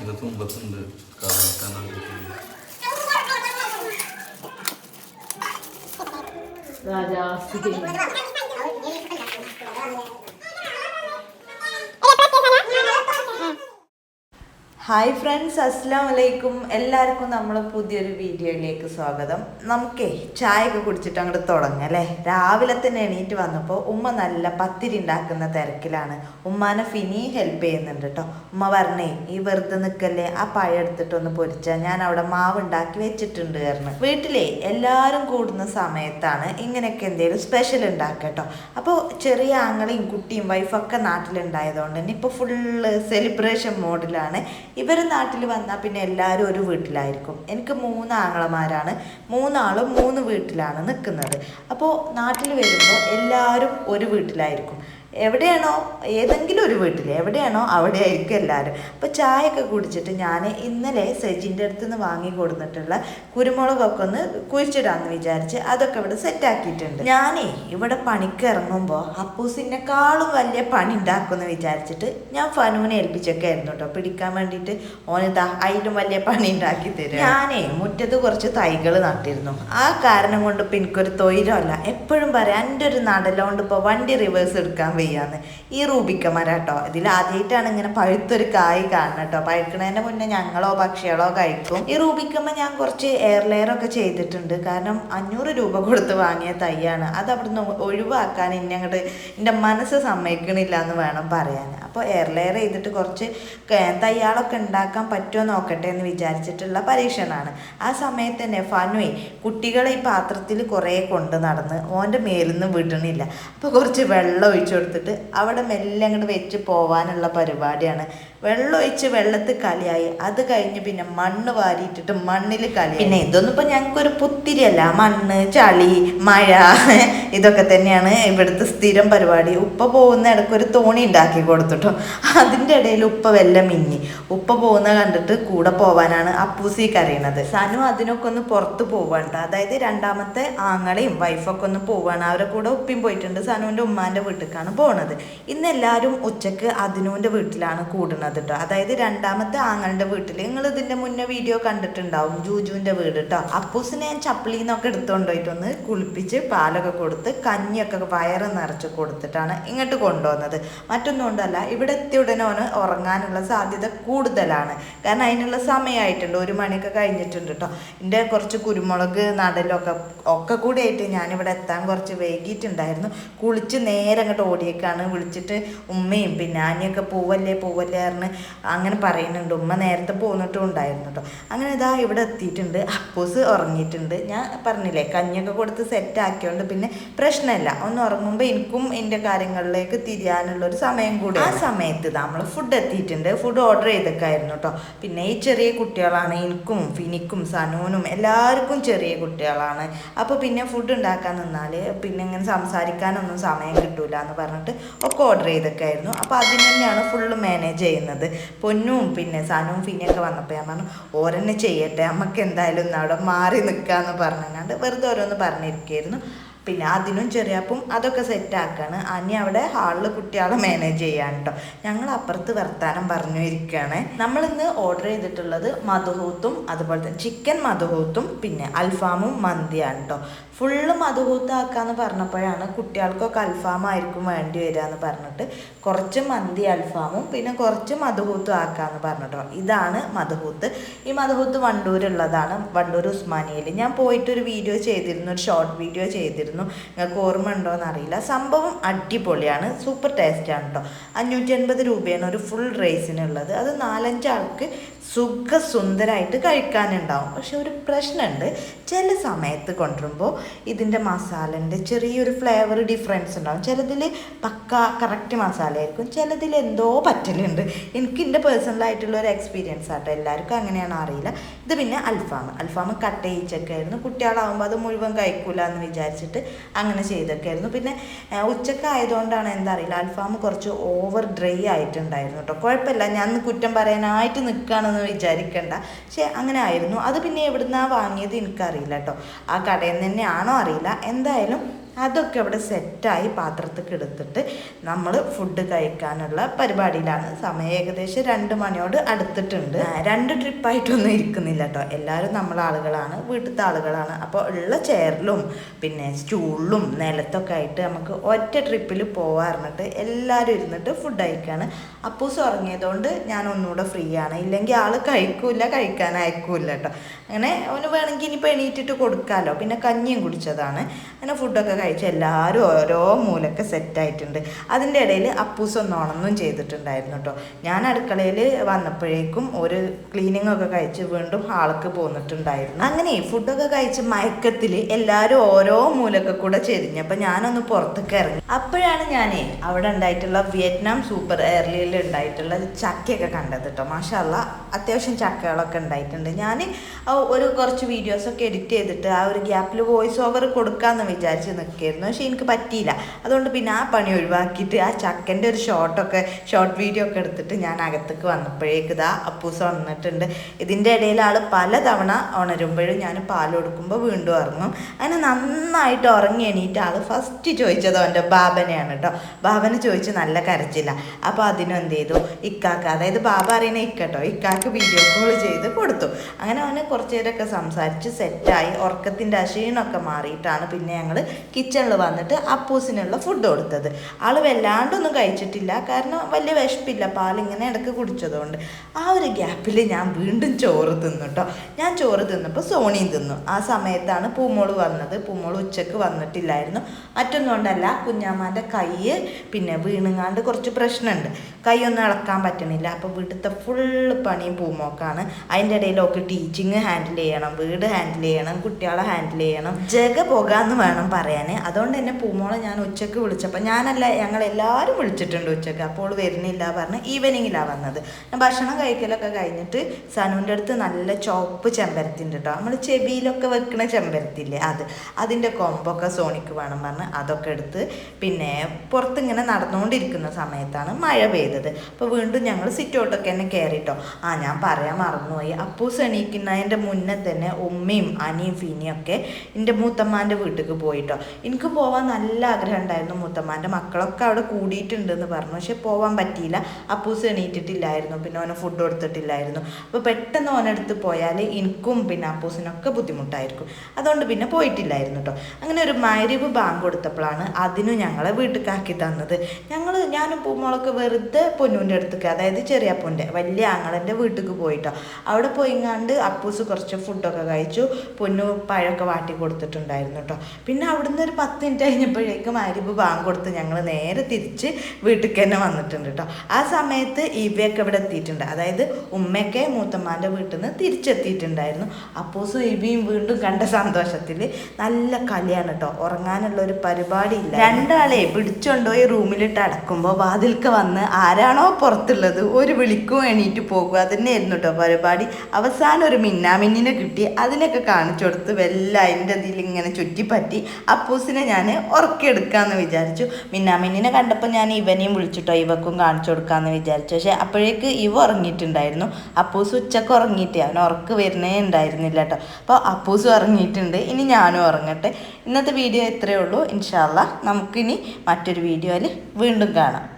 இந்த தூம்ப துண்டு ராஜா hi friends അസ്സാം വലൈക്കും എല്ലാവർക്കും നമ്മൾ പുതിയൊരു വീഡിയോയിലേക്ക് സ്വാഗതം. നമുക്കേ ചായയൊക്കെ കുടിച്ചിട്ട് അങ്ങോട്ട് തുടങ്ങാം അല്ലേ? രാവിലെ തന്നെ എണീറ്റ് വന്നപ്പോൾ ഉമ്മ നല്ല പത്തിരി ഉണ്ടാക്കുന്ന തിരക്കിലാണ്. ഉമ്മാനെ ഫിനി ഹെൽപ്പ് ചെയ്യുന്നുണ്ട് കേട്ടോ ഉമ്മ പറഞ്ഞേ ഈ വെറുതെ നിൽക്കല്ലേ ആ പഴം എടുത്തിട്ടൊന്ന് പൊരിച്ചാൽ ഞാൻ അവിടെ മാവ് ഉണ്ടാക്കി വെച്ചിട്ടുണ്ട് കാരണം വീട്ടിലെ എല്ലാവരും കൂടുന്ന സമയത്താണ് ഇങ്ങനെയൊക്കെ എന്തെങ്കിലും സ്പെഷ്യൽ ഉണ്ടാക്കുക കേട്ടോ അപ്പോൾ ചെറിയ ആങ്ങളെയും കുട്ടിയും വൈഫൊക്കെ നാട്ടിലുണ്ടായതുകൊണ്ട് തന്നെ ഇപ്പോൾ ഫുള്ള് സെലിബ്രേഷൻ മോഡിലാണ് ഇവർ നാട്ടിൽ വന്നാൽ പിന്നെ എല്ലാവരും ഒരു വീട്ടിലായിരിക്കും. എനിക്ക് മൂന്ന് ആങ്ങളമാരാണ്. മൂന്നാളും മൂന്ന് വീട്ടിലാണ് നിൽക്കുന്നത് അപ്പോൾ നാട്ടിൽ വരുമ്പോൾ എല്ലാവരും ഒരു വീട്ടിലായിരിക്കും. എവിടെയാണോ ഏതെങ്കിലും ഒരു വീട്ടിൽ എവിടെയാണോ അവിടെ ആയിരിക്കും എല്ലാവരും അപ്പോൾ ചായയൊക്കെ കുടിച്ചിട്ട് ഞാൻ ഇന്നലെ സെജിന്റെ അടുത്ത് നിന്ന് വാങ്ങി കൊടുത്തിട്ടുള്ള കുരുമുളകൊക്കെ ഒന്ന് കുഴിച്ചിടാമെന്ന് വിചാരിച്ച് അതൊക്കെ ഇവിടെ സെറ്റാക്കിയിട്ടുണ്ട് ഞാനേ ഇവിടെ പണിക്ക് ഇറങ്ങുമ്പോൾ അപ്പൂസിനെക്കാളും വലിയ പണി ഉണ്ടാക്കുമെന്ന് വിചാരിച്ചിട്ട് ഞാൻ ഫനുവിനെ ഏൽപ്പിച്ചൊക്കെ ആയിരുന്നു കേട്ടോ. പിടിക്കാൻ വേണ്ടിയിട്ട് ഓനിതാ അതിലും വലിയ പണി ഉണ്ടാക്കി തരും. ഞാനേ മുറ്റത്ത് കുറച്ച് തൈകൾ നട്ടിരുന്നു. ആ കാരണം കൊണ്ട് ഇപ്പം എനിക്കൊരു തൊയിലല്ല എപ്പോഴും പറയാം എന്റെ ഒരു നടലോണ്ട് ഇപ്പോൾ വണ്ടി റിവേഴ്സ് എടുക്കാൻ വയ്യാന്ന് ഈ റൂബിക്ക മരം കേട്ടോ ഇതിൽ ആദ്യമായിട്ടാണ് ഇങ്ങനെ പഴുത്തൊരു കായ് കാണുന്നത് കേട്ടോ പഴുക്കണതിന്റെ മുന്നേ ഞങ്ങളോ പക്ഷികളോ കഴിക്കും. ഈ റൂബിക്കമ്മ ഞാൻ കുറച്ച് എയർ ഒക്കെ ചെയ്തിട്ടുണ്ട്. കാരണം അഞ്ഞൂറ് രൂപ കൊടുത്ത് വാങ്ങിയ തൈയാണ് അത് അവിടുന്ന് ഒഴിവാക്കാൻ ഇനി എന്റെ മനസ്സ് സമ്മതിക്കണില്ല എന്ന് വേണം പറയാൻ അപ്പോൾ എയർ ലെയർ ചെയ്തിട്ട് കുറച്ച് തയ്യാളൊക്കെ ഉണ്ടാക്കാൻ പറ്റുമോ നോക്കട്ടെ എന്ന് വിചാരിച്ചിട്ടുള്ള പരീക്ഷണമാണ് ആ സമയത്ത് തന്നെ ഫനുവേ കുട്ടികളെ ഈ പാത്രത്തിൽ കുറേ കൊണ്ട് നടന്ന് ഓന്റെ മേലിൽ നിന്ന് വിടണില്ല. അപ്പോൾ കുറച്ച് വെള്ളം ഒഴിച്ചു കൊടുത്തിട്ട് അവിടെ മെല്ലെ അങ്ങോട്ട് വെച്ച് പോവാനുള്ള പരിപാടിയാണ്. വെള്ളം ഒഴിച്ച് വെള്ളത്തിൽ കളിയായി. അത് കഴിഞ്ഞ് പിന്നെ മണ്ണ് വാരിയിട്ടിട്ട് മണ്ണിൽ കളി പിന്നെ ഇതൊന്നും ഇപ്പം ഞങ്ങൾക്കൊരു പുത്തിരിയല്ല. മണ്ണ് ചളി മഴ ഇതൊക്കെ തന്നെയാണ് ഇവിടുത്തെ സ്ഥിരം പരിപാടി. ഉപ്പ പോകുന്ന ഇടയ്ക്ക് ഒരു തോണി ഉണ്ടാക്കി കൊടുത്തിട്ടോ. അതിന്റെ ഇടയിൽ ഉപ്പ വല്ല മിന്നി. ഉപ്പ പോകുന്ന കണ്ടിട്ട് കൂടെ പോവാനാണ് അപ്പൂസി കരയണത്. സനു അതിനൊക്കെ ഒന്ന് പുറത്ത് പോവാണ്ട് അതായത് രണ്ടാമത്തെ ആങ്ങളെയും വൈഫൊക്കെ ഒന്ന് പോവാണ്. അവരെ കൂടെ ഉപ്പിയും പോയിട്ടുണ്ട്. സനുവിന്റെ ഉമ്മാന്റെ വീട്ടിലേക്കാണ് പോണത്. ഇന്ന് എല്ലാവരും ഉച്ചയ്ക്ക് അതിനുവിന്റെ വീട്ടിലാണ് കൂടുന്നത് കേട്ടോ അതായത് രണ്ടാമത്തെ ആങ്ങളുടെ വീട്ടിൽ നിങ്ങൾ ഇതിന്റെ മുന്നേ വീഡിയോ കണ്ടിട്ടുണ്ടാവും ജൂജുവിന്റെ വീട് കേട്ടോ അപ്പൂസിനെ ഞാൻ ചപ്പിളി എന്നൊക്കെ എടുത്തുകൊണ്ട് പോയിട്ടൊന്ന് കുളിപ്പിച്ച് പാലൊക്കെ കൊടുത്ത് കഞ്ഞിയൊക്കെ വയറ് നിറച്ച് കൊടുത്തിട്ടാണ് ഇങ്ങോട്ട് കൊണ്ടുവന്നത്. മറ്റൊന്നും കൊണ്ടല്ല ഇവിടെ എത്തിയ ഉടനെ ഓന് ഉറങ്ങാനുള്ള സാധ്യത കൂടുതലാണ്. കാരണം അതിനുള്ള സമയമായിട്ടുണ്ട് ഒരു മണിയൊക്കെ കഴിഞ്ഞിട്ടുണ്ട് കേട്ടോ എന്റെ കുറച്ച് കുരുമുളക് നടലൊക്കെ ഒക്കെ കൂടി ആയിട്ട് ഞാനിവിടെ എത്താൻ കുറച്ച് വൈകിയിട്ടുണ്ടായിരുന്നു കുളിച്ച് നേരെ അങ്ങോട്ട് ഓടിയേക്കാണ്. വിളിച്ചിട്ട് ഉമ്മയും പിന്നെ ആനിയൊക്കെ പോവല്ലേ പോവല്ലേ അങ്ങനെ പറയുന്നുണ്ട്. ഉമ്മ നേരത്തെ പോന്നിട്ടും ഉണ്ടായിരുന്നു കേട്ടോ അങ്ങനെ ഇതാ ഇവിടെ എത്തിയിട്ടുണ്ട്. അപ്പൂസ് ഉറങ്ങിയിട്ടുണ്ട്. ഞാൻ പറഞ്ഞില്ലേ കഞ്ഞിയൊക്കെ കൊടുത്ത് സെറ്റ് ആക്കിയോണ്ട് പിന്നെ പ്രശ്നമില്ല ഒന്ന് ഉറങ്ങുമ്പോൾ എനിക്കും എന്റെ കാര്യങ്ങളിലേക്ക് തിരിയാനുള്ള ഒരു സമയം കൂടി ആ സമയത്ത് നമ്മൾ ഫുഡ് എത്തിയിട്ടുണ്ട്. ഫുഡ് ഓർഡർ ചെയ്തൊക്കെയായിരുന്നു കേട്ടോ പിന്നെ ഈ ചെറിയ കുട്ടികളാണ് എനിക്കും ഫിനിക്കും സനൂനും എല്ലാവർക്കും ചെറിയ കുട്ടികളാണ്. അപ്പോൾ പിന്നെ ഫുഡ് ഉണ്ടാക്കാൻ നിന്നാൽ പിന്നെ ഇങ്ങനെ സംസാരിക്കാനൊന്നും സമയം കിട്ടൂല എന്ന് പറഞ്ഞിട്ട് ഒക്കെ ഓർഡർ ചെയ്തൊക്കെ ആയിരുന്നു അപ്പോൾ അതിന് തന്നെയാണ് ഫുള്ള് മാനേജ് ചെയ്യുന്നത്. പൊന്നും പിന്നെ സനുവും ഫിനിയൊക്കെ വന്നപ്പോൾ ഞാൻ പറഞ്ഞു ഓരെന്നെ ചെയ്യട്ടെ നമുക്ക് എന്തായാലും ഒന്ന് അവിടെ മാറി നിൽക്കാന്ന് പറഞ്ഞാണ്ട് വെറുതെ ഓരോന്ന് പറഞ്ഞിരിക്കുകയായിരുന്നു പിന്നെ അതിനും ചെറിയപ്പം അതൊക്കെ സെറ്റാക്കാണ്. അനി അവിടെ ഹാളിൽ കുട്ടികളെ മാനേജ് ചെയ്യാൻ കേട്ടോ ഞങ്ങൾ അപ്പുറത്ത് വർത്താനം പറഞ്ഞു ഇരിക്കുകയാണ് നമ്മളിന്ന് ഓർഡർ ചെയ്തിട്ടുള്ളത് മധുഹൂത്തും അതുപോലെ തന്നെ ചിക്കൻ മധുഹൂത്തും പിന്നെ അൽഫാമും മന്തിയാണ് കേട്ടോ ഫുള്ള് മധുഹൂത്ത് ആക്കാന്ന് പറഞ്ഞപ്പോഴാണ് കുട്ടികൾക്കൊക്കെ അൽഫാമായിരിക്കും വേണ്ടി വരിക എന്ന് പറഞ്ഞിട്ട് കുറച്ച് മന്തി അൽഫാമും പിന്നെ കുറച്ച് മധുഹൂത്തും ആക്കാന്ന് പറഞ്ഞിട്ടോ ഇതാണ് മധുഹൂത്ത്. ഈ മധുഹൂത്ത് വണ്ടൂരുള്ളതാണ് വണ്ടൂർ ഉസ്മാനിയയിൽ ഞാൻ പോയിട്ടൊരു വീഡിയോ ചെയ്തിരുന്നു ഒരു ഷോർട്ട് വീഡിയോ ചെയ്തിരുന്നു. നിങ്ങൾക്ക് ഓർമ്മ ഉണ്ടോയെന്ന് അറിയില്ല. സംഭവം അടിപൊളിയാണ്. സൂപ്പർ ടേസ്റ്റാണ് കേട്ടോ അഞ്ഞൂറ്റി അൻപത് രൂപയാണ് ഒരു ഫുൾ റൈസിനുള്ളത് അത് നാലഞ്ചാൾക്ക് സുഖസുന്ദരമായിട്ട് കഴിക്കാനുണ്ടാവും. പക്ഷെ ഒരു പ്രശ്നമുണ്ട്. ചില സമയത്ത് കൊണ്ടുവരുമ്പോൾ ഇതിന്റെ മസാലന്റെ ചെറിയൊരു ഫ്ലേവർ ഡിഫറൻസ് ഉണ്ടാവും. ചിലതിൽ പക്ക കറക്റ്റ് മസാല ആയിരിക്കും ചിലതിൽ എന്തോ പറ്റലുണ്ട്. എനിക്ക് എന്റെ പേഴ്സണലായിട്ടുള്ള ഒരു എക്സ്പീരിയൻസ് ആട്ടോ. എല്ലാവർക്കും അങ്ങനെയാണ് അറിയില്ല. ഇത് പിന്നെ അൽഫാം. അൽഫാം കട്ട് ചെയ്യിച്ചൊക്കെ ആയിരുന്നു കുട്ടികളാകുമ്പോൾ അത് മുഴുവൻ കഴിക്കൂല എന്ന് വിചാരിച്ചിട്ട് അങ്ങനെ ചെയ്തൊക്കെ ആയിരുന്നു പിന്നെ ഉച്ചയ്ക്ക് ആയതുകൊണ്ടാണ് എന്താ അറിയില്ല. അൽഫാം കുറച്ച് ഓവർ ഡ്രൈ ആയിട്ടുണ്ടായിരുന്നു കേട്ടോ. കുഴപ്പമില്ല. ഞാൻ കുറ്റം പറയാനായിട്ട് നിൽക്കുകയാണെന്ന് വിചാരിക്കണ്ട. പക്ഷേ അങ്ങനെ ആയിരുന്നു. അത് പിന്നെ എവിടുന്നാ വാങ്ങിയത് എനിക്കറിയില്ല കേട്ടോ. ആ കടയിൽ നിന്ന് തന്നെയാണോ അറിയില്ല. എന്തായാലും അതൊക്കെ അവിടെ സെറ്റായി പാത്രത്തിൽ എടുത്തിട്ട് നമ്മൾ ഫുഡ് കഴിക്കാനുള്ള പരിപാടിയിലാണ്. സമയം ഏകദേശം രണ്ട് മണിയോട് അടുത്തിട്ടുണ്ട്. രണ്ട് ട്രിപ്പായിട്ടൊന്നും ഇരിക്കുന്നില്ല കേട്ടോ എല്ലാവരും നമ്മളെ ആളുകളാണ് വീട്ടിലത്തെ ആളുകളാണ്. അപ്പോൾ ഉള്ള ചെയറിലും പിന്നെ സ്റ്റൂളിലും നിലത്തൊക്കെ ആയിട്ട് നമുക്ക് ഒറ്റ ട്രിപ്പിൽ പോകാറുണ്ട് എല്ലാവരും ഇരുന്നിട്ട് ഫുഡ് കഴിക്കുകയാണ് അപ്പൂസ് ഉറങ്ങിയതുകൊണ്ട് ഞാൻ ഒന്നുകൂടെ ഫ്രീ ആണ്. ഇല്ലെങ്കിൽ ആൾ കഴിക്കൂല കഴിക്കാൻ അയക്കൂല കേട്ടോ അങ്ങനെ അവന് വേണമെങ്കിൽ ഇനിയിപ്പോൾ എണീറ്റിട്ട് കൊടുക്കാമല്ലോ പിന്നെ കഞ്ഞിയും കുടിച്ചതാണ്. അങ്ങനെ ഫുഡൊക്കെ കഴിച്ച് എല്ലാവരും ഓരോ മൂലക്ക് സെറ്റായിട്ടുണ്ട് അതിന്റെ ഇടയിൽ അപ്പൂസ് ഉണന്നും ചെയ്തിട്ടുണ്ടായിരുന്നു കേട്ടോ ഞാൻ അടുക്കളയിൽ വന്നപ്പോഴേക്കും ഒരു ക്ലീനിങ് ഒക്കെ കഴിച്ച് വീണ്ടും ഹാൾക്ക് പോന്നിട്ടുണ്ടായിരുന്നു. അങ്ങനെ ഫുഡൊക്കെ കഴിച്ച് മയക്കത്തിൽ എല്ലാവരും ഓരോ മൂലൊക്കെ കൂടെ ചെരിഞ്ഞപ്പോൾ ഞാനൊന്ന് പുറത്തേക്ക് ഇറങ്ങി. അപ്പോഴാണ് ഞാനേ അവിടെ ഉണ്ടായിട്ടുള്ള വിയറ്റ്നാം സൂപ്പർ എയർലിയിൽ ഉണ്ടായിട്ടുള്ള ചക്കയൊക്കെ കണ്ടത് കേട്ടോ മാഷല്ല അത്യാവശ്യം ചക്കകളൊക്കെ ഉണ്ടായിട്ടുണ്ട്. ഞാൻ ഒരു കുറച്ച് വീഡിയോസൊക്കെ എഡിറ്റ് ചെയ്തിട്ട് ആ ഒരു ഗ്യാപ്പിൽ വോയിസ് ഓവർ കൊടുക്കാമെന്ന് വിചാരിച്ച് നിൽക്കായിരുന്നു പക്ഷേ എനിക്ക് പറ്റിയില്ല. അതുകൊണ്ട് പിന്നെ ആ പണി ഒഴിവാക്കിയിട്ട് ആ ചക്കന്റെ ഒരു ഷോട്ടൊക്കെ ഷോർട്ട് വീഡിയോ ഒക്കെ എടുത്തിട്ട് ഞാൻ അകത്തേക്ക് വന്നപ്പോഴേക്ക് ഇതാ അപ്പൂസ് വന്നിട്ടുണ്ട്. ഇതിന്റെ ഇടയിൽ ആൾ പലതവണ ഉണരുമ്പോഴും ഞാൻ പാൽ കൊടുക്കുമ്പോൾ വീണ്ടും ഉറങ്ങും. അങ്ങനെ നന്നായിട്ട് ഉറങ്ങി എണീറ്റ് ആൾ ഫസ്റ്റ് ചോദിച്ചത് അവന്റെ ബാബനെയാണ് കേട്ടോ. ബാബനെ ചോദിച്ച് നല്ല കരച്ചില്ല. അപ്പോൾ അതിനും എന്ത് ചെയ്തു? ഇക്കാക്ക അതായത് ബാബ അറിയുന്ന ഇക്കട്ടോ ഇക്കാക്ക് വീഡിയോ കോൾ ചെയ്ത് കൊടുത്തു. അങ്ങനെ അവനെ കുറച്ച് നേരമൊക്കെ സംസാരിച്ച് സെറ്റായി ഉറക്കത്തിന്റെ അക്ഷീണമൊക്കെ മാറിയിട്ടാണ് പിന്നെ ഞങ്ങൾ കിച്ചണിൽ വന്നിട്ട് അപ്പൂസിനുള്ള ഫുഡ് കൊടുത്തത്. ആൾ വല്ലാണ്ടൊന്നും കഴിച്ചിട്ടില്ല. കാരണം വലിയ വിശപ്പില്ല. പാലിങ്ങനെ ഇടയ്ക്ക് കുടിച്ചതുകൊണ്ട്. ആ ഒരു ഗ്യാപ്പിൽ ഞാൻ വീണ്ടും ചോറ് തിന്നു കേട്ടോ ഞാൻ ചോറ് തിന്നപ്പോൾ സോണിയും തിന്നു. ആ സമയത്താണ് പൂമോൾ വന്നത്. പൂമോൾ ഉച്ചയ്ക്ക് വന്നിട്ടില്ലായിരുന്നു. മറ്റൊന്നുകൊണ്ടല്ല കുഞ്ഞാമാന്റെ കൈ പിന്നെ വീണുങ്ങാണ്ട് കുറച്ച് പ്രശ്നമുണ്ട് കൈ ഒന്നും ഇളക്കാൻ പറ്റണില്ല. അപ്പോൾ വീട്ടിലത്തെ ഫുള്ള് പണിയും പൂമോക്കാണ്. അതിന്റെ ഇടയിൽ ഒക്കെ ടീച്ചിങ് ഹാൻഡിൽ ചെയ്യണം. വീട് ഹാൻഡിൽ ചെയ്യണം. കുട്ടികളെ ഹാൻഡിൽ ചെയ്യണം. ജഗ പോകാമെന്ന് വേണം പറയാൻ അതുകൊണ്ട് തന്നെ പൂമോളെ ഞാൻ ഉച്ചയ്ക്ക് വിളിച്ചപ്പോൾ ഞാനല്ല ഞങ്ങൾ എല്ലാവരും വിളിച്ചിട്ടുണ്ട് ഉച്ചയ്ക്ക്. അപ്പോൾ വരുന്നില്ല പറഞ്ഞ് ഈവനിങ്ങിലാണ് വന്നത്. ഞാൻ ഭക്ഷണം കഴിക്കലൊക്കെ കഴിഞ്ഞിട്ട് സനുവിന്റെ അടുത്ത് നല്ല ചോപ്പ് ഉണ്ട് കേട്ടോ നമ്മൾ ചെവിയിലൊക്കെ വെക്കുന്ന ചെമ്പരത്തില്ലേ അത്. അതിന്റെ കൊമ്പൊക്കെ സോണിക്ക് വേണം പറഞ്ഞ് അതൊക്കെ എടുത്ത് പിന്നെ പുറത്തിങ്ങനെ നടന്നുകൊണ്ടിരിക്കുന്ന സമയത്താണ് മഴ പെയ്തത്. അപ്പോൾ വീണ്ടും ഞങ്ങൾ സിറ്റൗട്ടൊക്കെ തന്നെ കയറിട്ടോ ആ ഞാൻ പറയാൻ മറന്നുപോയി. അപ്പൂ എണീക്കുന്നതിന്റെ മുന്നേ തന്നെ ഉമ്മയും അനിയും ഫിനിയും ഒക്കെ എന്റെ മൂത്തമ്മാന്റെ വീട്ടിലേക്ക് പോയിട്ടോ എനിക്ക് പോവാൻ നല്ല ആഗ്രഹം ഉണ്ടായിരുന്നു മൂത്തമ്മാന്റെ. മക്കളൊക്കെ അവിടെ കൂടിയിട്ടുണ്ടെന്ന് പറഞ്ഞു. പക്ഷെ പോവാൻ പറ്റിയില്ല. അപ്പൂസ് എണീറ്റിട്ടില്ലായിരുന്നു. പിന്നെ ഓനെ ഫുഡ് കൊടുത്തിട്ടില്ലായിരുന്നു. അപ്പോൾ പെട്ടെന്ന് ഓനെടുത്ത് പോയാൽ എനിക്കും പിന്നെ അപ്പൂസിനൊക്കെ ബുദ്ധിമുട്ടായിരിക്കും. അതുകൊണ്ട് പിന്നെ പോയിട്ടില്ലായിരുന്നു കേട്ടോ. അങ്ങനെ ഒരു മരിവ് ബാങ്ക് കൊടുത്തപ്പോഴാണ് അതിനും ഞങ്ങളെ വീട്ടിലേക്കാക്കി തന്നത്. ഞങ്ങൾ ഞാനും പൂമോളൊക്കെ വെറുതെ പൊന്നൂന്റെ അടുത്തേക്ക് അതായത് ചെറിയ അപ്പൂന്റെ വലിയ ആങ്ങളന്റെ വീട്ടിലേക്ക് പോയിട്ടോ. അവിടെ പോയിങ്ങാണ്ട് അപ്പൂസ് കുറച്ച് ഫുഡൊക്കെ കഴിച്ചു. പൊന്നു പഴമൊക്കെ വാട്ടി കൊടുത്തിട്ടുണ്ടായിരുന്നു കേട്ടോ. പിന്നെ അവിടുന്ന് ഒരു പത്ത് മിനിറ്റ് കഴിഞ്ഞപ്പോഴേക്കും അരിവ് ബാങ്ക് കൊടുത്ത് ഞങ്ങൾ നേരെ തിരിച്ച് വീട്ടിലേക്ക് തന്നെ വന്നിട്ടുണ്ട് കേട്ടോ ആ സമയത്ത് ഇവയൊക്കെ ഇവിടെ എത്തിയിട്ടുണ്ട്. അതായത് ഉമ്മയൊക്കെ മൂത്തമ്മാന്റെ വീട്ടിൽ നിന്ന് തിരിച്ചെത്തിയിട്ടുണ്ടായിരുന്നു. അപ്പോസ് ഇവയും വീണ്ടും കണ്ട സന്തോഷത്തിൽ നല്ല കളിയാണ് കേട്ടോ ഉറങ്ങാനുള്ള ഒരു പരിപാടി ഇല്ല. രണ്ടാളെ പിടിച്ചുകൊണ്ടുപോയി റൂമിലിട്ട് അടക്കുമ്പോൾ വാതിൽക്ക് വന്ന് ആരാണോ പുറത്തുള്ളത് ഒരു വിളിക്കും എണീറ്റ് പോകുക അതന്നെയായിരുന്നു കേട്ടോ പരിപാടി. അവസാനം ഒരു മിന്നാമിന്നിനെ കിട്ടി. അതിനൊക്കെ കാണിച്ചു കൊടുത്ത് വെല്ല അതിന്റെ ഇതിൽ ഇങ്ങനെ ചുറ്റിപ്പറ്റി അപ്പൂസിനെ ഞാൻ ഉറക്കിയെടുക്കാമെന്ന് വിചാരിച്ചു. മിന്നാമിന്നിനെ കണ്ടപ്പോൾ ഞാൻ ഇവനെയും വിളിച്ചിട്ടോ ഇവക്കും കാണിച്ചു കൊടുക്കാമെന്ന് വിചാരിച്ചു. പക്ഷേ അപ്പോഴേക്ക് ഇവ ഉറങ്ങിയിട്ടുണ്ടായിരുന്നു. അപ്പൂസ് ഉച്ചയ്ക്ക് ഉറങ്ങിയിട്ട് അവൻ ഉറക്ക് വരുന്നേ ഉണ്ടായിരുന്നില്ല കേട്ടോ. അപ്പോൾ അപ്പൂസ് ഉറങ്ങിയിട്ടുണ്ട് ഇനി ഞാനും ഉറങ്ങട്ടെ. ഇന്നത്തെ വീഡിയോ ഇത്രയേ ഉള്ളൂ. ഇൻഷാല്ല നമുക്കിനി മറ്റൊരു വീഡിയോയിൽ വീണ്ടും കാണാം.